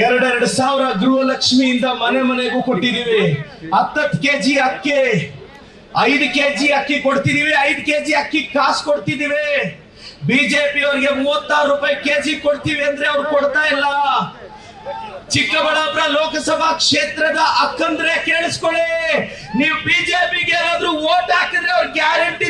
ಎರಡೆರಡು ಸಾವಿರ ಗೃಹಲಕ್ಷ್ಮಿಯಿಂದ ಮನೆ ಮನೆಗೂ ಕೊಟ್ಟಿದೀವಿ ಹತ್ತತ್ತು ಕೆಜಿ ಅಕ್ಕಿ, ಐದು ಕೆಜಿ ಅಕ್ಕಿ ಕೊಡ್ತಿದೀವಿ ಐದು ಕೆಜಿ ಅಕ್ಕಿ ಕಾಸು ಕೊಡ್ತಿದೀವಿ ಬಿಜೆಪಿ ಅವರಿಗೆ ಮೂವತ್ತಾರು ರೂಪಾಯಿ ಕೆಜಿ ಕೊಡ್ತೀವಿ ಅಂದ್ರೆ ಅವ್ರು ಕೊಡ್ತಾ ಇಲ್ಲ. ಚಿಕ್ಕಬಳ್ಳಾಪುರ ಲೋಕಸಭಾ ಕ್ಷೇತ್ರದ ಅಕ್ಕಂದ್ರೆ ಕೇಳಿಸ್ಕೊಳ್ಳಿ. ನೀವು ಬಿಜೆಪಿಗೆ ಏನಾದ್ರೂ ವೋಟ್ ಹಾಕಿದ್ರೆ ಅವ್ರು ಗ್ಯಾರಂಟಿ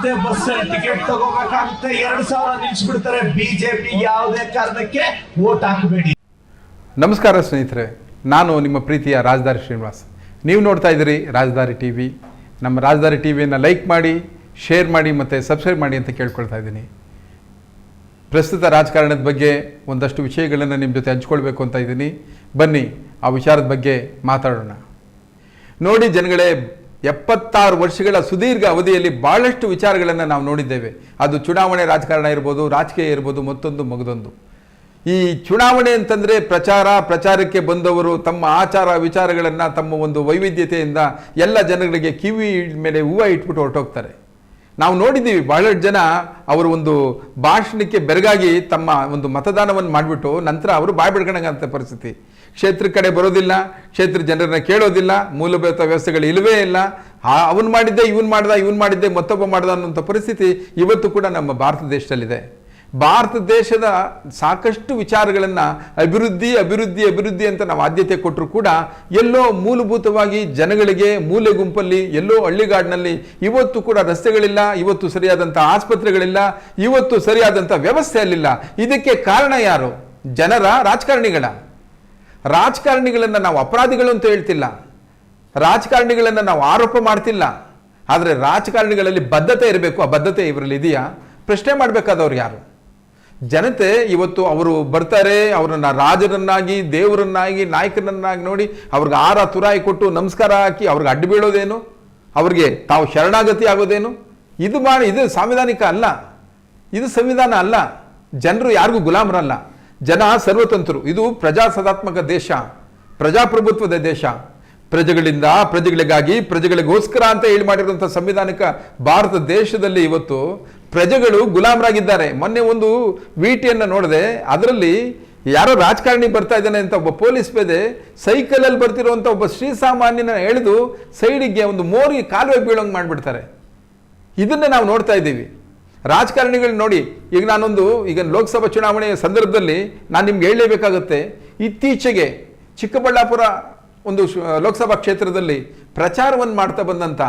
ಮತ್ತೆ ಬಸ್ ಟಿಕೆಟ್ ತಗೋಬೇಕಾಗುತ್ತೆ ಎರಡ್ ಸಾವಿರ ನಿಲ್ಸ್ಬಿಡ್ತಾರೆ. ಬಿಜೆಪಿ ಯಾವುದೇ ಕಾರಣಕ್ಕೆ ವೋಟ್ ಹಾಕಬೇಡಿ. ನಮಸ್ಕಾರ ಸ್ನೇಹಿತರೆ, ನಾನು ನಿಮ್ಮ ಪ್ರೀತಿಯ ರಾಜಧಾರಿ ಶ್ರೀನಿವಾಸ್. ನೀವು ನೋಡ್ತಾ ಇದ್ದೀರಿ ರಾಜಧಾರಿ ಟಿ ವಿ. ನಮ್ಮ ರಾಜಧಾರಿ ಟಿ ವಿಯನ್ನು ಲೈಕ್ ಮಾಡಿ ಶೇರ್ ಮಾಡಿ ಮತ್ತು ಸಬ್ಸ್ಕ್ರೈಬ್ ಮಾಡಿ ಅಂತ ಕೇಳ್ಕೊಳ್ತಾ ಇದ್ದೀನಿ. ಪ್ರಸ್ತುತ ರಾಜಕಾರಣದ ಬಗ್ಗೆ ಒಂದಷ್ಟು ವಿಷಯಗಳನ್ನು ನಿಮ್ಮ ಜೊತೆ ಹಂಚ್ಕೊಳ್ಬೇಕು ಅಂತ ಇದ್ದೀನಿ. ಬನ್ನಿ, ಆ ವಿಚಾರದ ಬಗ್ಗೆ ಮಾತಾಡೋಣ. ನೋಡಿ ಜನಗಳೇ ಎಪ್ಪತ್ತಾರು ವರ್ಷಗಳ ಸುದೀರ್ಘ ಅವಧಿಯಲ್ಲಿ ಭಾಳಷ್ಟು ವಿಚಾರಗಳನ್ನು ನಾವು ನೋಡಿದ್ದೇವೆ. ಅದು ಚುನಾವಣೆ ರಾಜಕಾರಣ ಇರ್ಬೋದು, ರಾಜಕೀಯ ಇರ್ಬೋದು, ಮತ್ತೊಂದು ಮಗದೊಂದು. ಈ ಚುನಾವಣೆ ಅಂತಂದರೆ ಪ್ರಚಾರ, ಪ್ರಚಾರಕ್ಕೆ ಬಂದವರು ತಮ್ಮ ಆಚಾರ ವಿಚಾರಗಳನ್ನು, ತಮ್ಮ ಒಂದು ವೈವಿಧ್ಯತೆಯಿಂದ ಎಲ್ಲ ಜನಗಳಿಗೆ ಕಿವಿ ಮೇಲೆ ಹೂವು ಇಟ್ಬಿಟ್ಟು ಹೊರಟೋಗ್ತಾರೆ. ನಾವು ನೋಡಿದ್ದೀವಿ, ಬಹಳಷ್ಟು ಜನ ಅವರು ಒಂದು ಭಾಷಣಕ್ಕೆ ಬೆರಗಾಗಿ ತಮ್ಮ ಒಂದು ಮತದಾನವನ್ನು ಮಾಡಿಬಿಟ್ಟು ನಂತರ ಅವರು ಬಾಯ್ ಬಿಡ್ಕೊಂಡಂಗಂಥ ಪರಿಸ್ಥಿತಿ. ಕ್ಷೇತ್ರ ಕಡೆ ಬರೋದಿಲ್ಲ, ಕ್ಷೇತ್ರ ಜನರನ್ನ ಕೇಳೋದಿಲ್ಲ, ಮೂಲಭೂತ ವ್ಯವಸ್ಥೆಗಳು ಇಲ್ಲವೇ ಇಲ್ಲ. ಅವನು ಮಾಡಿದ್ದೆ, ಇವನು ಮಾಡ್ದ, ಇವನು ಮಾಡಿದ್ದೆ, ಮತ್ತೊಬ್ಬ ಮಾಡ್ದ ಅನ್ನೋಂಥ ಪರಿಸ್ಥಿತಿ ಇವತ್ತು ಕೂಡ ನಮ್ಮ ಭಾರತ ದೇಶದಲ್ಲಿದೆ. ಭಾರತ ದೇಶದ ಸಾಕಷ್ಟು ವಿಚಾರಗಳನ್ನು ಅಭಿವೃದ್ಧಿ ಅಭಿವೃದ್ಧಿ ಅಭಿವೃದ್ಧಿ ಅಂತ ನಾವು ಆದ್ಯತೆ ಕೊಟ್ಟರು ಕೂಡ ಎಲ್ಲೋ ಮೂಲಭೂತವಾಗಿ ಜನಗಳಿಗೆ ಮೂಲೆ ಗುಂಪಲ್ಲಿ, ಎಲ್ಲೋ ಹಳ್ಳಿಗಾಡಿನಲ್ಲಿ ಇವತ್ತು ಕೂಡ ರಸ್ತೆಗಳಿಲ್ಲ, ಇವತ್ತು ಸರಿಯಾದಂಥ ಆಸ್ಪತ್ರೆಗಳಿಲ್ಲ, ಇವತ್ತು ಸರಿಯಾದಂಥ ವ್ಯವಸ್ಥೆ ಅಲ್ಲಿಲ್ಲ. ಇದಕ್ಕೆ ಕಾರಣ ಯಾರು? ಜನರ ರಾಜಕಾರಣಿಗಳ. ರಾಜಕಾರಣಿಗಳನ್ನು ನಾವು ಅಪರಾಧಿಗಳು ಅಂತ ಹೇಳ್ತಿಲ್ಲ. ರಾಜಕಾರಣಿಗಳನ್ನು ನಾವು ಆರೋಪ ಮಾಡ್ತಿಲ್ಲ. ಆದರೆ ರಾಜಕಾರಣಿಗಳಲ್ಲಿ ಬದ್ಧತೆ ಇರಬೇಕು. ಆ ಬದ್ಧತೆ ಇವರಲ್ಲಿ ಇದೆಯಾ? ಪ್ರಶ್ನೆ ಮಾಡಬೇಕಾದವ್ರು ಯಾರು? ಜನತೆ ಇವತ್ತು ಅವರು ಬರ್ತಾರೆ, ಅವರನ್ನ ರಾಜರನ್ನಾಗಿ ದೇವರನ್ನಾಗಿ ನಾಯಕರನ್ನಾಗಿ ನೋಡಿ ಅವ್ರಿಗೆ ಆರ ತುರಾಯಿ ಕೊಟ್ಟು ನಮಸ್ಕಾರ ಹಾಕಿ ಅವ್ರಿಗೆ ಅಡ್ಡು ಬೀಳೋದೇನು? ಅವ್ರಿಗೆ ತಾವು ಶರಣಾಗತಿ ಆಗೋದೇನು? ಇದು ಮಾಡಿ, ಇದು ಸಾಂವಿಧಾನಿಕ ಅಲ್ಲ. ಇದು ಸಂವಿಧಾನ ಅಲ್ಲ. ಜನರು ಯಾರಿಗೂ ಗುಲಾಮರಲ್ಲ. ಜನ ಸರ್ವತಂತ್ರರು ಇದು ಪ್ರಜಾಸದಾತ್ಮಕ ದೇಶ. ಪ್ರಜಾಪ್ರಭುತ್ವದ ದೇಶ. ಪ್ರಜೆಗಳಿಂದ ಪ್ರಜೆಗಳಿಗಾಗಿ ಪ್ರಜೆಗಳಿಗೋಸ್ಕರ ಅಂತ ಹೇಳಿ ಮಾಡಿರುವಂಥ ಸಂವಿಧಾನಿಕ ಭಾರತ ದೇಶದಲ್ಲಿ ಇವತ್ತು ಪ್ರಜೆಗಳು ಗುಲಾಮರಾಗಿದ್ದಾರೆ. ಮೊನ್ನೆ ಒಂದು ವಿಟಿಯನ್ನು ನೋಡಿದೆ. ಅದರಲ್ಲಿ ಯಾರೋ ರಾಜಕಾರಣಿ ಬರ್ತಾ ಇದ್ದಾನೆ ಅಂತ ಒಬ್ಬ ಪೊಲೀಸ್ ಪೇದೆ ಸೈಕಲಲ್ಲಿ ಬರ್ತಿರುವಂಥ ಒಬ್ಬ ಶ್ರೀಸಾಮಾನ್ಯನ ಎಳೆದು ಸೈಡಿಗೆ ಒಂದು ಮೋರಿಗೆ ಕಾಲುವೆ ಬೀಳೋಂಗೆ ಮಾಡಿಬಿಡ್ತಾರೆ. ಇದನ್ನು ನಾವು ನೋಡ್ತಾ ಇದ್ದೀವಿ. ರಾಜಕಾರಣಿಗಳು ನೋಡಿ, ಈಗ ನಾನೊಂದು, ಈಗ ಲೋಕಸಭಾ ಚುನಾವಣೆಯ ಸಂದರ್ಭದಲ್ಲಿ ನಾನು ನಿಮ್ಗೆ ಹೇಳಲೇಬೇಕಾಗುತ್ತೆ. ಇತ್ತೀಚೆಗೆ ಚಿಕ್ಕಬಳ್ಳಾಪುರ ಒಂದು ಲೋಕಸಭಾ ಕ್ಷೇತ್ರದಲ್ಲಿ ಪ್ರಚಾರವನ್ನು ಮಾಡ್ತಾ ಬಂದಂಥ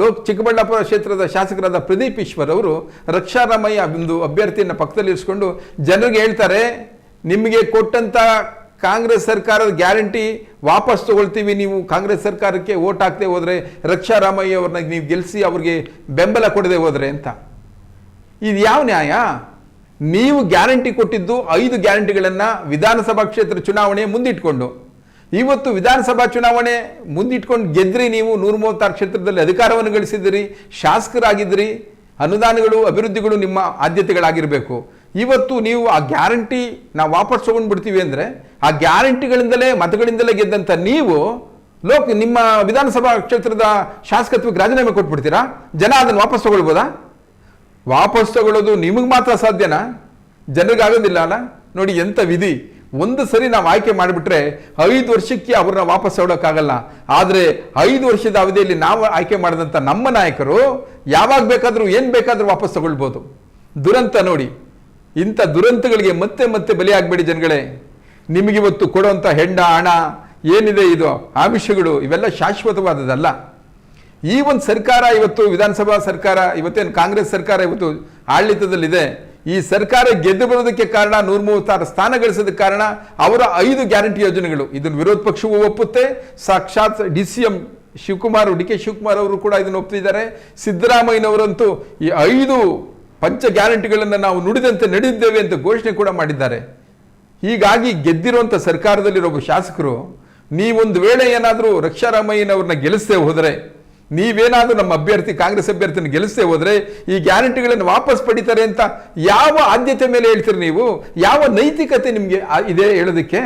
ಲೋಕ್ ಚಿಕ್ಕಬಳ್ಳಾಪುರ ಕ್ಷೇತ್ರದ ಶಾಸಕರಾದ ಪ್ರದೀಪ್ ಈಶ್ವರ್ ಅವರು ರಕ್ಷಾರಾಮಯ್ಯ ಒಂದು ಅಭ್ಯರ್ಥಿಯನ್ನು ಪಕ್ಕದಲ್ಲಿ ಇರಿಸ್ಕೊಂಡು, ಜನರಿಗೆ ಹೇಳ್ತಾರೆ, ನಿಮಗೆ ಕೊಟ್ಟಂಥ ಕಾಂಗ್ರೆಸ್ ಸರ್ಕಾರದ ಗ್ಯಾರಂಟಿ ವಾಪಸ್ ತಗೊಳ್ತೀವಿ, ನೀವು ಕಾಂಗ್ರೆಸ್ ಸರ್ಕಾರಕ್ಕೆ ಓಟ್ ಹಾಕದೆ ಹೋದರೆ ರಕ್ಷಾರಾಮಯ್ಯ ಅವ್ರನ್ನ ನೀವು ಗೆಲ್ಲಿಸಿ ಅವ್ರಿಗೆ ಬೆಂಬಲ ಕೊಡದೆ ಹೋದರೆ ಅಂತ. ಇದು ಯಾವ ನ್ಯಾಯ? ನೀವು ಗ್ಯಾರಂಟಿ ಕೊಟ್ಟಿದ್ದು ಐದು ಗ್ಯಾರಂಟಿಗಳನ್ನು ವಿಧಾನಸಭಾ ಕ್ಷೇತ್ರ ಚುನಾವಣೆ ಮುಂದಿಟ್ಕೊಂಡು. ಇವತ್ತು ವಿಧಾನಸಭಾ ಚುನಾವಣೆ ಮುಂದಿಟ್ಕೊಂಡು ಗೆದ್ರಿ ನೀವು ನೂರ ಮೂವತ್ತಾರು ಕ್ಷೇತ್ರದಲ್ಲಿ ಅಧಿಕಾರವನ್ನು ಗಳಿಸಿದಿರಿ ಶಾಸಕರಾಗಿದ್ರಿ ಅನುದಾನಗಳು, ಅಭಿವೃದ್ಧಿಗಳು ನಿಮ್ಮ ಆದ್ಯತೆಗಳಾಗಿರಬೇಕು. ಇವತ್ತು ನೀವು ಆ ಗ್ಯಾರಂಟಿ ನಾವು ವಾಪಸ್ ತೊಗೊಂಡು ಬಿಡ್ತೀವಿ ಅಂದರೆ ಆ ಗ್ಯಾರಂಟಿಗಳಿಂದಲೇ, ಮತಗಳಿಂದಲೇ ಗೆದ್ದಂಥ ನೀವು ಲೋಕ ನಿಮ್ಮ ವಿಧಾನಸಭಾ ಕ್ಷೇತ್ರದ ಶಾಸಕತ್ವಕ್ಕೆ ರಾಜೀನಾಮೆ ಕೊಟ್ಬಿಡ್ತೀರಾ? ಜನ ಅದನ್ನು ವಾಪಸ್ ತಗೊಳ್ಬೋದಾ? ವಾಪಸ್ ತಗೊಳ್ಳೋದು ನಿಮಗೆ ಮಾತ್ರ ಸಾಧ್ಯನಾ? ಜನರಿಗಾಗೋದಿಲ್ಲ ಅಲ್ಲ? ನೋಡಿ ಎಂಥ ವಿಧಿ. ಒಂದು ಸರಿ ನಾವು ಆಯ್ಕೆ ಮಾಡಿಬಿಟ್ರೆ ಐದು ವರ್ಷಕ್ಕೆ ಅವ್ರನ್ನ ವಾಪಸ್ ಹೇಳೋಕ್ಕಾಗಲ್ಲ ಆದರೆ ಐದು ವರ್ಷದ ಅವಧಿಯಲ್ಲಿ ನಾವು ಆಯ್ಕೆ ಮಾಡಿದಂಥ ನಮ್ಮ ನಾಯಕರು ಯಾವಾಗ ಬೇಕಾದರೂ, ಏನು ಬೇಕಾದರೂ ವಾಪಸ್ ತಗೊಳ್ಬೋದು. ದುರಂತ ನೋಡಿ. ಇಂಥ ದುರಂತಗಳಿಗೆ ಮತ್ತೆ ಮತ್ತೆ ಬಲಿಯಾಗಬೇಡಿ ಜನಗಳೇ. ನಿಮಗಿವತ್ತು ಕೊಡುವಂಥ ಹೆಂಡ, ಹಣ, ಏನಿದೆ ಇದು, ಆಮಿಷಗಳು, ಇವೆಲ್ಲ ಶಾಶ್ವತವಾದದಲ್ಲ ಈ ಒಂದು ಸರ್ಕಾರ ಇವತ್ತು ವಿಧಾನಸಭಾ ಸರ್ಕಾರ, ಇವತ್ತೇನು ಕಾಂಗ್ರೆಸ್ ಸರ್ಕಾರ ಇವತ್ತು ಆಡಳಿತದಲ್ಲಿದೆ. ಈ ಸರ್ಕಾರ ಗೆದ್ದು ಬರೋದಕ್ಕೆ ಕಾರಣ ನೂರ ಮೂವತ್ತಾರು ಸ್ಥಾನ ಗಳಿಸೋದಕ್ಕೆ ಕಾರಣ ಅವರ ಐದು ಗ್ಯಾರಂಟಿ ಯೋಜನೆಗಳು. ಇದನ್ನು ವಿರೋಧ ಪಕ್ಷವೂ ಒಪ್ಪುತ್ತೆ. ಸಾಕ್ಷಾತ್ D C M Shivakumar, D K Shivakumar ಅವರು ಕೂಡ ಇದನ್ನು ಒಪ್ತಿದ್ದಾರೆ. ಸಿದ್ದರಾಮಯ್ಯನವರಂತೂ ಈ ಐದು ಪಂಚ ಗ್ಯಾರಂಟಿಗಳನ್ನು ನಾವು ನುಡಿದಂತೆ ನಡೆದಿದ್ದೇವೆ ಅಂತ ಘೋಷಣೆ ಕೂಡ ಮಾಡಿದ್ದಾರೆ. ಹೀಗಾಗಿ ಗೆದ್ದಿರುವಂಥ ಸರ್ಕಾರದಲ್ಲಿರೋ ಶಾಸಕರು, ನೀವೊಂದು ವೇಳೆ ಏನಾದರೂ ರಕ್ಷಾರಾಮಯ್ಯನವ್ರನ್ನ ಗೆಲ್ಲಿಸದೆ ಹೋದರೆ ನೀವೇನಾದರೂ ನಮ್ಮ ಅಭ್ಯರ್ಥಿ, ಕಾಂಗ್ರೆಸ್ ಅಭ್ಯರ್ಥಿನ ಗೆಲ್ಲಿಸದೆ ಹೋದರೆ ಈ ಗ್ಯಾರಂಟಿಗಳನ್ನು ವಾಪಸ್ ಪಡಿತಾರೆ ಅಂತ ಯಾವ ಆದ್ಯತೆ ಮೇಲೆ ಹೇಳ್ತೀರಿ ನೀವು? ಯಾವ ನೈತಿಕತೆ ನಿಮಗೆ ಇದೆ ಹೇಳೋದಕ್ಕೆ?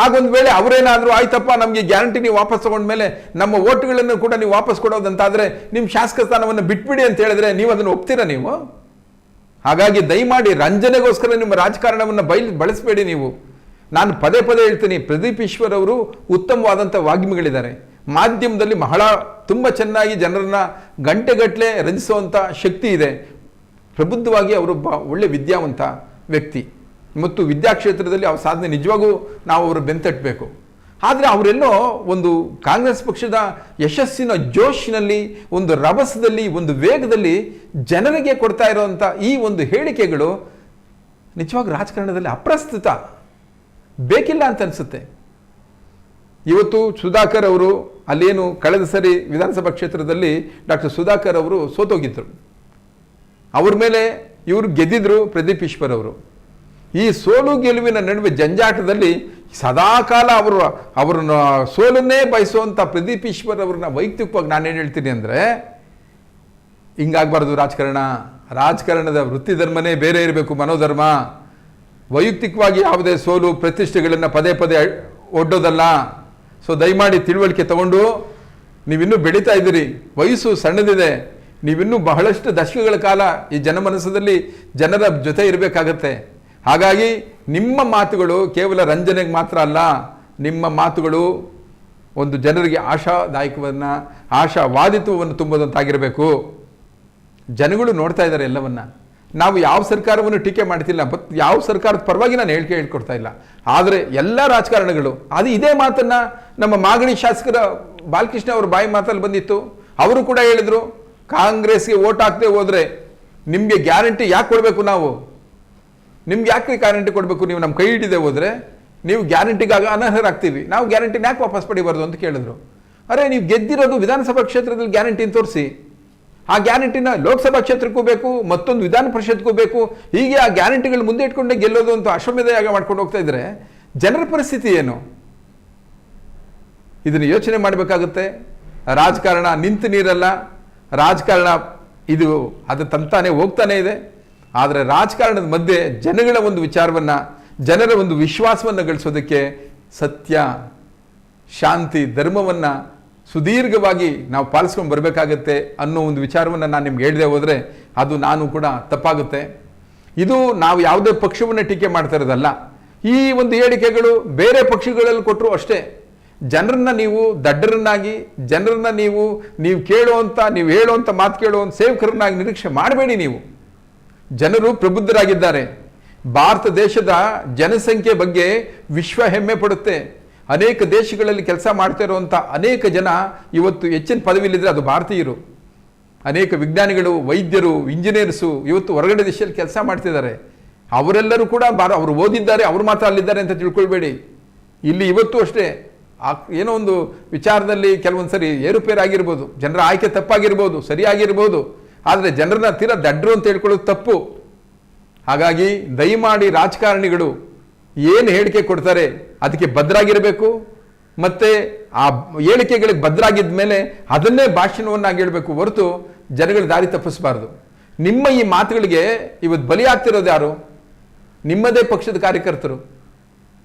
ಹಾಗೊಂದು ವೇಳೆ ಅವರೇನಾದರೂ, ಆಯ್ತಪ್ಪ, ನಮಗೆ ಗ್ಯಾರಂಟಿ ನೀವು ವಾಪಸ್ ತಗೊಂಡ್ಮೇಲೆ ನಮ್ಮ ಓಟ್ಗಳನ್ನು ಕೂಡ ನೀವು ವಾಪಸ್ ಕೊಡೋದಂತಾದರೆ ನಿಮ್ಮ ಶಾಸಕ ಸ್ಥಾನವನ್ನು ಬಿಟ್ಬಿಡಿ ಅಂತ ಹೇಳಿದ್ರೆ ನೀವು ಅದನ್ನು ಒಪ್ತೀರಾ ನೀವು? ಹಾಗಾಗಿ ದಯಮಾಡಿ ರಂಜನೆಗೋಸ್ಕರ ನಿಮ್ಮ ರಾಜಕಾರಣವನ್ನು ಬಯಲು, ಬಳಸಬೇಡಿ ನೀವು. ನಾನು ಪದೇ ಪದೇ ಹೇಳ್ತೀನಿ, ಪ್ರದೀಪ್ ಈಶ್ವರ್ ಅವರು ಉತ್ತಮವಾದಂಥ ವಾಗ್ಮಿಗಳಿದ್ದಾರೆ. ಮಾಧ್ಯಮದಲ್ಲಿ ಬಹಳ ತುಂಬ ಚೆನ್ನಾಗಿ ಜನರನ್ನು ಗಂಟೆಗಟ್ಟಲೆ ರಂಜಿಸುವಂಥ ಶಕ್ತಿ ಇದೆ. ಪ್ರಬುದ್ಧವಾಗಿ ಅವರೊಬ್ಬ ಒಳ್ಳೆ ವಿದ್ಯಾವಂತ ವ್ಯಕ್ತಿ. ಮತ್ತು ವಿದ್ಯಾಕ್ಷೇತ್ರದಲ್ಲಿ ಅವ್ರ ಸಾಧನೆ ನಿಜವಾಗೂ ನಾವು ಅವರು ಬೆಂತಟ್ಟಬೇಕು. ಆದರೆ ಅವರೆಲ್ಲೋ ಒಂದು ಕಾಂಗ್ರೆಸ್ ಪಕ್ಷದ ಯಶಸ್ಸಿನ ಜೋಶಿನಲ್ಲಿ, ಒಂದು ರಭಸದಲ್ಲಿ, ಒಂದು ವೇಗದಲ್ಲಿ ಜನರಿಗೆ ಕೊಡ್ತಾ ಇರೋವಂಥ ಈ ಒಂದು ಹೇಳಿಕೆಗಳು ನಿಜವಾಗ ರಾಜಕಾರಣದಲ್ಲಿ ಅಪ್ರಸ್ತುತ. ಬೇಕಿಲ್ಲ ಅಂತ ಅನಿಸುತ್ತೆ. ಇವತ್ತು ಸುಧಾಕರ್ ಅವರು ಅಲ್ಲೇನು ಕಳೆದ ಸರಿ ವಿಧಾನಸಭಾ ಕ್ಷೇತ್ರದಲ್ಲಿ ಡಾಕ್ಟರ್ ಸುಧಾಕರ್ ಅವರು ಸೋತೋಗಿದ್ದರು ಅವ್ರ ಮೇಲೆ ಇವರು ಗೆದ್ದಿದ್ರು ಪ್ರದೀಪ್ ಈಶ್ವರ್ ಅವರು. ಈ ಸೋಲು ಗೆಲುವಿನ ನಡುವೆ ಜಂಜಾಟದಲ್ಲಿ ಸದಾಕಾಲ ಅವರು, ಅವ್ರನ್ನ ಸೋಲನ್ನೇ ಬಯಸುವಂಥ ಪ್ರದೀಪ್ ಈಶ್ವರ್ ಅವ್ರನ್ನ ವೈಯಕ್ತಿಕವಾಗಿ ನಾನೇನು ಹೇಳ್ತೀನಿ ಅಂದರೆ, ಹಿಂಗಾಗಬಾರ್ದು ರಾಜಕಾರಣ. ರಾಜಕಾರಣದ ವೃತ್ತಿ ಧರ್ಮನೇ ಬೇರೆ ಇರಬೇಕು ಮನೋಧರ್ಮ. ವೈಯಕ್ತಿಕವಾಗಿ ಯಾವುದೇ ಸೋಲು ಪ್ರತಿಷ್ಠೆಗಳನ್ನು ಪದೇ ಪದೇ ಒಡ್ಡೋದಲ್ಲ. ಸೊ ದಯಮಾಡಿ ತಿಳುವಳಿಕೆ ತಗೊಂಡು, ನೀವಿನ್ನೂ ಬೆಳೀತಾ ಇದ್ದೀರಿ. ವಯಸ್ಸು ಸಣ್ಣದಿದೆ. ನೀವಿನ್ನೂ ಬಹಳಷ್ಟು ದಶಕಗಳ ಕಾಲ ಈ ಜನಮನಸ್ಸದಲ್ಲಿ ಜನರ ಜೊತೆ ಇರಬೇಕಾಗತ್ತೆ. ಹಾಗಾಗಿ, ನಿಮ್ಮ ಮಾತುಗಳು ಕೇವಲ ರಂಜನೆಗೆ ಮಾತ್ರ ಅಲ್ಲ, ನಿಮ್ಮ ಮಾತುಗಳು ಒಂದು ಜನರಿಗೆ ಆಶಾದಾಯಕವನ್ನು, ಆಶಾವಾದಿತ್ವವನ್ನು ತುಂಬದಂತಾಗಿರಬೇಕು. ಜನಗಳು ನೋಡ್ತಾ ಇದ್ದಾರೆ ಎಲ್ಲವನ್ನ. ನಾವು ಯಾವ ಸರ್ಕಾರವನ್ನು ಟೀಕೆ ಮಾಡ್ತಿಲ್ಲ, ಬಟ್ ಯಾವ ಸರ್ಕಾರದ ಪರವಾಗಿ ನಾನು ಹೇಳಿಕೆ ಹೇಳ್ಕೊಡ್ತಾ ಇಲ್ಲ. ಆದರೆ ಎಲ್ಲ ರಾಜಕಾರಣಗಳು, ಅದು ಇದೇ ಮಾತನ್ನ ನಮ್ಮ ಮಾಗಡಿ ಶಾಸಕರ ಬಾಲಕೃಷ್ಣ ಅವರ ಬಾಯಿ ಮಾತಲ್ಲಿ ಬಂದಿತ್ತು. ಅವರು ಕೂಡ ಹೇಳಿದ್ರು, ಕಾಂಗ್ರೆಸ್ಗೆ ಓಟ್ ಹಾಕದೆ ಹೋದ್ರೆ ನಿಮಗೆ ಗ್ಯಾರಂಟಿ ಯಾಕೆ ಕೊಡಬೇಕು ನಾವು? ನಿಮ್ಗೆ ಯಾಕೆ ಗ್ಯಾರಂಟಿ ಕೊಡಬೇಕು? ನೀವು ನಮ್ಮ ಕೈ ಹಿಡಿದೆ ಹೋದ್ರೆ ನೀವು ಗ್ಯಾರಂಟಿಗಾಗ ಅನರ್ಹರಾಗ್ತೀವಿ. ನಾವು ಗ್ಯಾರಂಟಿನ ಯಾಕೆ ವಾಪಸ್ ಪಡಿಬಾರ್ದು ಅಂತ ಕೇಳಿದ್ರು. ಅರೆ, ನೀವು ಗೆದ್ದಿರೋದು ವಿಧಾನಸಭಾ ಕ್ಷೇತ್ರದಲ್ಲಿ ಗ್ಯಾರಂಟಿನ ತೋರಿಸಿ. ಆ ಗ್ಯಾರಂಟಿನ ಲೋಕಸಭಾ ಕ್ಷೇತ್ರಕ್ಕೂ ಬೇಕು, ಮತ್ತೊಂದು ವಿಧಾನ ಪರಿಷತ್ಗೂ ಬೇಕು. ಹೀಗೆ ಆ ಗ್ಯಾರಂಟಿಗಳು ಮುಂದೆ ಇಟ್ಕೊಂಡೇ ಗೆಲ್ಲೋದು ಅಂತ ಅಶ್ವಮೇಧ ಯಾಗ ಮಾಡ್ಕೊಂಡು ಹೋಗ್ತಾ ಇದ್ರೆ ಜನರ ಪರಿಸ್ಥಿತಿ ಏನು? ಇದನ್ನು ಯೋಚನೆ ಮಾಡಬೇಕಾಗುತ್ತೆ. ರಾಜಕಾರಣ ನಿಂತು ನೀರಲ್ಲ. ರಾಜಕಾರಣ ಇದು ಅದು ತಂತಾನೆ ಹೋಗ್ತಾನೆ ಇದೆ. ಆದರೆ ರಾಜಕಾರಣದ ಮಧ್ಯೆ ಜನಗಳ ಒಂದು ವಿಚಾರವನ್ನು, ಜನರ ಒಂದು ವಿಶ್ವಾಸವನ್ನು ಗಳಿಸೋದಕ್ಕೆ ಸತ್ಯ, ಶಾಂತಿ, ಧರ್ಮವನ್ನು ಸುದೀರ್ಘವಾಗಿ ನಾವು ಪಾಲಿಸ್ಕೊಂಡು ಬರಬೇಕಾಗತ್ತೆ ಅನ್ನೋ ಒಂದು ವಿಚಾರವನ್ನು ನಾನು ನಿಮ್ಗೆ ಹೇಳಿದೆ ಹೋದರೆ ಅದು ನಾನು ಕೂಡ ತಪ್ಪಾಗುತ್ತೆ. ಇದು ನಾವು ಯಾವುದೇ ಪಕ್ಷವನ್ನು ಟೀಕೆ ಮಾಡ್ತಾ ಇರೋದಲ್ಲ. ಈ ಒಂದು ಹೇಳಿಕೆಗಳು ಬೇರೆ ಪಕ್ಷಗಳಲ್ಲಿ ಕೊಟ್ಟರು ಅಷ್ಟೇ. ಜನರನ್ನ ನೀವು ದಡ್ಡರನ್ನಾಗಿ, ಜನರನ್ನ ನೀವು ನೀವು ಕೇಳುವಂಥ ನೀವು ಹೇಳುವಂಥ ಮಾತು ಕೇಳುವಂಥ ಸೇವಕರನ್ನಾಗಿ ನಿರೀಕ್ಷೆ ಮಾಡಬೇಡಿ ನೀವು. ಜನರು ಪ್ರಬುದ್ಧರಾಗಿದ್ದಾರೆ. ಭಾರತ ದೇಶದ ಜನಸಂಖ್ಯೆ ಬಗ್ಗೆ ವಿಶ್ವ ಹೆಮ್ಮೆ ಪಡುತ್ತೆ. ಅನೇಕ ದೇಶಗಳಲ್ಲಿ ಕೆಲಸ ಮಾಡ್ತಾ ಇರುವಂಥ ಅನೇಕ ಜನ ಇವತ್ತು ಹೆಚ್ಚಿನ ಪದವಿಲಿದ್ದರೆ ಅದು ಭಾರತೀಯರು. ಅನೇಕ ವಿಜ್ಞಾನಿಗಳು, ವೈದ್ಯರು, ಇಂಜಿನಿಯರ್ಸು ಇವತ್ತು ಹೊರಗಡೆ ದೇಶದಲ್ಲಿ ಕೆಲಸ ಮಾಡ್ತಿದ್ದಾರೆ. ಅವರೆಲ್ಲರೂ ಕೂಡ ಬಾರ ಅವರು ಓದಿದ್ದಾರೆ, ಅವರು ಮಾತ್ರ ಅಲ್ಲಿದ್ದಾರೆ ಅಂತ ತಿಳ್ಕೊಳ್ಬೇಡಿ. ಇಲ್ಲಿ ಇವತ್ತು ಅಷ್ಟೇ. ಆ ಏನೋ ಒಂದು ವಿಚಾರದಲ್ಲಿ ಕೆಲವೊಂದು ಸರಿ ಏರುಪೇರಾಗಿರ್ಬೋದು, ಜನರ ಆಯ್ಕೆ ತಪ್ಪಾಗಿರ್ಬೋದು, ಸರಿಯಾಗಿರ್ಬೋದು, ಆದರೆ ಜನರನ್ನ ತೀರ ದಡ್ರು ಅಂತ ಹೇಳ್ಕೊಳ್ಳೋದು ತಪ್ಪು. ಹಾಗಾಗಿ ದಯಮಾಡಿ ರಾಜಕಾರಣಿಗಳು ಏನು ಹೇಳಿಕೆ ಕೊಡ್ತಾರೆ ಅದಕ್ಕೆ ಭದ್ರಾಗಿರಬೇಕು, ಮತ್ತು ಆ ಹೇಳಿಕೆಗಳಿಗೆ ಭದ್ರಾಗಿದ್ದ ಮೇಲೆ ಅದನ್ನೇ ಭಾಷಣವನ್ನಾಗಿ ಹೇಳಬೇಕು ಹೊರತು ಜನಗಳ ದಾರಿ ತಪ್ಪಿಸಬಾರ್ದು. ನಿಮ್ಮ ಈ ಮಾತುಗಳಿಗೆ ಇವತ್ತು ಬಲಿಯಾಗ್ತಿರೋದು ಯಾರು? ನಿಮ್ಮದೇ ಪಕ್ಷದ ಕಾರ್ಯಕರ್ತರು.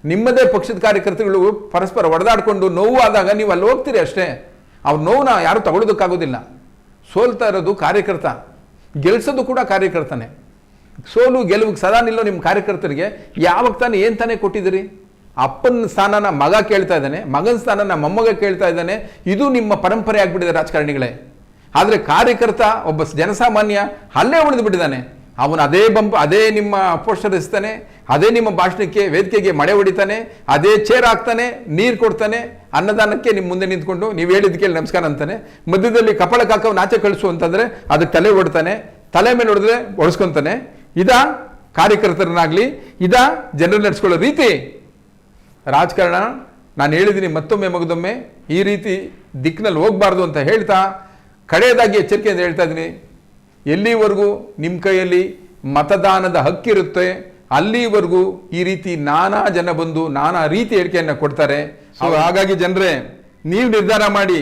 ನಿಮ್ಮದೇ ಪಕ್ಷದ ಕಾರ್ಯಕರ್ತರುಗಳು ಪರಸ್ಪರ ಹೊಡೆದಾಡಿಕೊಂಡು ನೋವು ಆದಾಗ ನೀವು ಅಲ್ಲಿ ಹೋಗ್ತೀರಿ ಅಷ್ಟೇ. ಅವ್ರ ನೋವನ್ನ ಯಾರು ತಗೊಳ್ಳೋದಕ್ಕಾಗೋದಿಲ್ಲ ಸೋಲ್ತಾ ಇರೋದು ಕಾರ್ಯಕರ್ತ. ಗೆಲ್ಸೋದು ಕೂಡ ಕಾರ್ಯಕರ್ತನೇ. ಸೋಲು, ಗೆಲುವಿಗೆ ಸದಾ ನಿಲ್ಲೋ ನಿಮ್ಮ ಕಾರ್ಯಕರ್ತರಿಗೆ ಯಾವಾಗ ತಾನೇ ಏನು ತಾನೇ ಕೊಟ್ಟಿದ್ದೀರಿ? ಅಪ್ಪನ ಸ್ಥಾನನ ಮಗ ಕೇಳ್ತಾ ಇದ್ದಾನೆ, ಮಗನ ಸ್ಥಾನನ ಮೊಮ್ಮಗ ಕೇಳ್ತಾ ಇದ್ದಾನೆ. ಇದು ನಿಮ್ಮ ಪರಂಪರೆ ಆಗಿಬಿಟ್ಟಿದೆ ರಾಜಕಾರಣಿಗಳೇ. ಆದರೆ ಕಾರ್ಯಕರ್ತ ಒಬ್ಬ ಜನಸಾಮಾನ್ಯ ಅಲ್ಲೇ ಉಳಿದು ಬಿಟ್ಟಿದ್ದಾನೆ. ಅವನು ಅದೇ ಬಂಪ್ ಅದೇ ನಿಮ್ಮ ಪೋಸ್ಟರ್ ಇಸ್ತಾನೆ ಅದೇ ನಿಮ್ಮ ಭಾಷಣಕ್ಕೆ, ವೇದಿಕೆಗೆ ಮಳೆ ಹೊಡಿತಾನೆ, ಅದೇ ಚೇರ್ ಹಾಕ್ತಾನೆ, ನೀರು ಕೊಡ್ತಾನೆ, ಅನ್ನದಾನಕ್ಕೆ ನಿಮ್ಮ ಮುಂದೆ ನಿಂತ್ಕೊಂಡು, ನೀವು ಹೇಳಿದ ಕೇಳಿ ನಮಸ್ಕಾರ ಅಂತಾನೆ. ಮಧ್ಯದಲ್ಲಿ ಕಪಳ ಕಾಕವ್ ನಾಚೆ ಕಳಿಸು ಅಂತಂದರೆ ಅದಕ್ಕೆ ತಲೆ ಹೊಡ್ತಾನೆ ತಲೆ ಮೇಲೆ ಹೊಡೆದ್ರೆ ಒಡಿಸ್ಕೊತಾನೆ ಇದ ಕಾರ್ಯಕರ್ತರನ್ನಾಗಲಿ, ಇದ ಜನರು ನಡೆಸ್ಕೊಳ್ಳೋ ರೀತಿ. ರಾಜಕಾರಣ, ನಾನು ಹೇಳಿದ್ದೀನಿ ಮತ್ತೊಮ್ಮೆ ಮಗದೊಮ್ಮೆ, ಈ ರೀತಿ ದಿಕ್ಕಿನಲ್ಲಿ ಹೋಗಬಾರ್ದು ಅಂತ ಹೇಳ್ತಾ, ಕಡೆಯದಾಗಿ ಎಚ್ಚರಿಕೆಯಿಂದ ಹೇಳ್ತಾ ಇದ್ದೀನಿ. ಎಲ್ಲಿವರೆಗೂ ನಿಮ್ಮ ಕೈಯಲ್ಲಿ ಮತದಾನದ ಹಕ್ಕಿರುತ್ತೆ ಅಲ್ಲಿವರೆಗೂ ಈ ರೀತಿ ನಾನಾ ಜನ ಬಂದು ನಾನಾ ರೀತಿ ಹೇಳಿಕೆಯನ್ನು ಕೊಡ್ತಾರೆ. ಸೊ ಹಾಗಾಗಿ ಜನರೇ ನೀವು ನಿರ್ಧಾರ ಮಾಡಿ.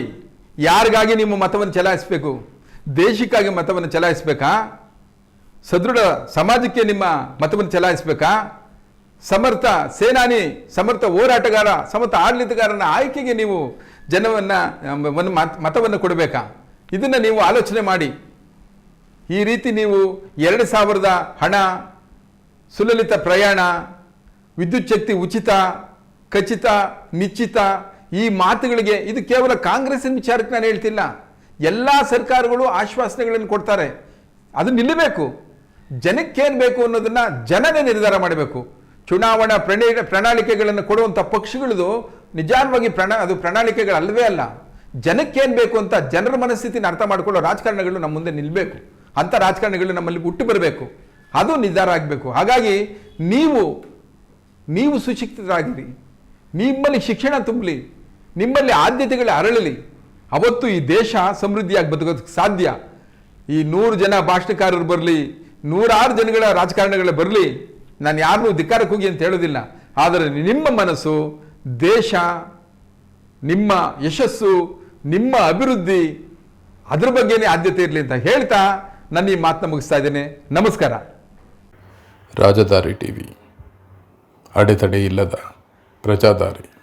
ಯಾರಿಗಾಗಿ ನಿಮ್ಮ ಮತವನ್ನು ಚಲಾಯಿಸಬೇಕು? ದೇಶಕ್ಕಾಗಿ ಮತವನ್ನು ಚಲಾಯಿಸಬೇಕಾ? ಸದೃಢ ಸಮಾಜಕ್ಕೆ ನಿಮ್ಮ ಮತವನ್ನು ಚಲಾಯಿಸಬೇಕಾ? ಸಮರ್ಥ ಸೇನಾನಿ ಸಮರ್ಥ ಹೋರಾಟಗಾರ ಸಮರ್ಥ ಆಡಳಿತಗಾರನ ಆಯ್ಕೆಗೆ ನೀವು ಜನವನ್ನು ಮತವನ್ನು ಕೊಡಬೇಕಾ? ಇದನ್ನು ನೀವು ಆಲೋಚನೆ ಮಾಡಿ. ಈ ರೀತಿ ನೀವು ಎರಡು ಸಾವಿರದ ಹಣ, ಸುಲಲಿತ ಪ್ರಯಾಣ, ವಿದ್ಯುತ್ ಶಕ್ತಿ ಉಚಿತ, ಖಚಿತ, ನಿಶ್ಚಿತ, ಈ ಮಾತುಗಳಿಗೆ ಇದು ಕೇವಲ ಕಾಂಗ್ರೆಸ್ಸಿನ ವಿಚಾರಕ್ಕೆ ನಾನು ಹೇಳ್ತಿಲ್ಲ. ಎಲ್ಲ ಸರ್ಕಾರಗಳು ಆಶ್ವಾಸನೆಗಳನ್ನು ಕೊಡ್ತಾರೆ. ಅದು ನಿಲ್ಲಬೇಕು. ಜನಕ್ಕೇನು ಬೇಕು ಅನ್ನೋದನ್ನು ಜನನೇ ನಿರ್ಧಾರ ಮಾಡಬೇಕು. ಚುನಾವಣಾ ಪ್ರಣಯ ಪ್ರಣಾಳಿಕೆಗಳನ್ನು ಕೊಡುವಂಥ ಪಕ್ಷಗಳದು ನಿಜಾನವಾಗಿ ಪ್ರಣ, ಅದು ಪ್ರಣಾಳಿಕೆಗಳಲ್ಲವೇ ಅಲ್ಲ. ಜನಕ್ಕೇನು ಬೇಕು ಅಂತ ಜನರ ಮನಸ್ಥಿತಿನ ಅರ್ಥ ಮಾಡಿಕೊಳ್ಳೋ ರಾಜಕಾರಣಗಳು ನಮ್ಮ ಮುಂದೆ ನಿಲ್ಲಬೇಕು ಅಂಥ ರಾಜಕಾರಣಿಗಳು ನಮ್ಮಲ್ಲಿ ಹುಟ್ಟು ಬರಬೇಕು. ಅದು ನಿರ್ಧಾರ ಆಗಬೇಕು. ಹಾಗಾಗಿ ನೀವು ನೀವು ಸುಶಿಕ್ಷಿತರಾಗಿರಿ. ನಿಮ್ಮಲ್ಲಿ ಶಿಕ್ಷಣ ತುಂಬಲಿ. ನಿಮ್ಮಲ್ಲಿ ಆದ್ಯತೆಗಳು ಅರಳಲಿ. ಅವತ್ತು ಈ ದೇಶ ಸಮೃದ್ಧಿಯಾಗಿ ಬದುಕೋದಕ್ಕೆ ಸಾಧ್ಯ. ಈ ನೂರು ಜನ ಭಾಷಣಕಾರರು ಬರಲಿ, ನೂರಾರು ಜನಗಳ ರಾಜಕಾರಣಿಗಳು ಬರಲಿ, ನಾನು ಯಾರನ್ನೂ ಧಿಕ್ಕಾರಕ್ಕೆ ಹೋಗಿ ಅಂತ ಹೇಳೋದಿಲ್ಲ. ಆದರೆ ನಿಮ್ಮ ಮನಸ್ಸು, ದೇಶ, ನಿಮ್ಮ ಯಶಸ್ಸು, ನಿಮ್ಮ ಅಭಿವೃದ್ಧಿ, ಅದ್ರ ಬಗ್ಗೆನೇ ಆದ್ಯತೆ ಇರಲಿ ಅಂತ ಹೇಳ್ತಾ ನನ್ನ ಈ ಮಾತನ್ನ ಮುಗಿಸ್ತಾ ಇದ್ದೇನೆ. ನಮಸ್ಕಾರ. ರಾಜಧಾರಿ ಟಿವಿ. ಅಡೆತಡೆ ಇಲ್ಲದ ಪ್ರಜಾದಾರಿ.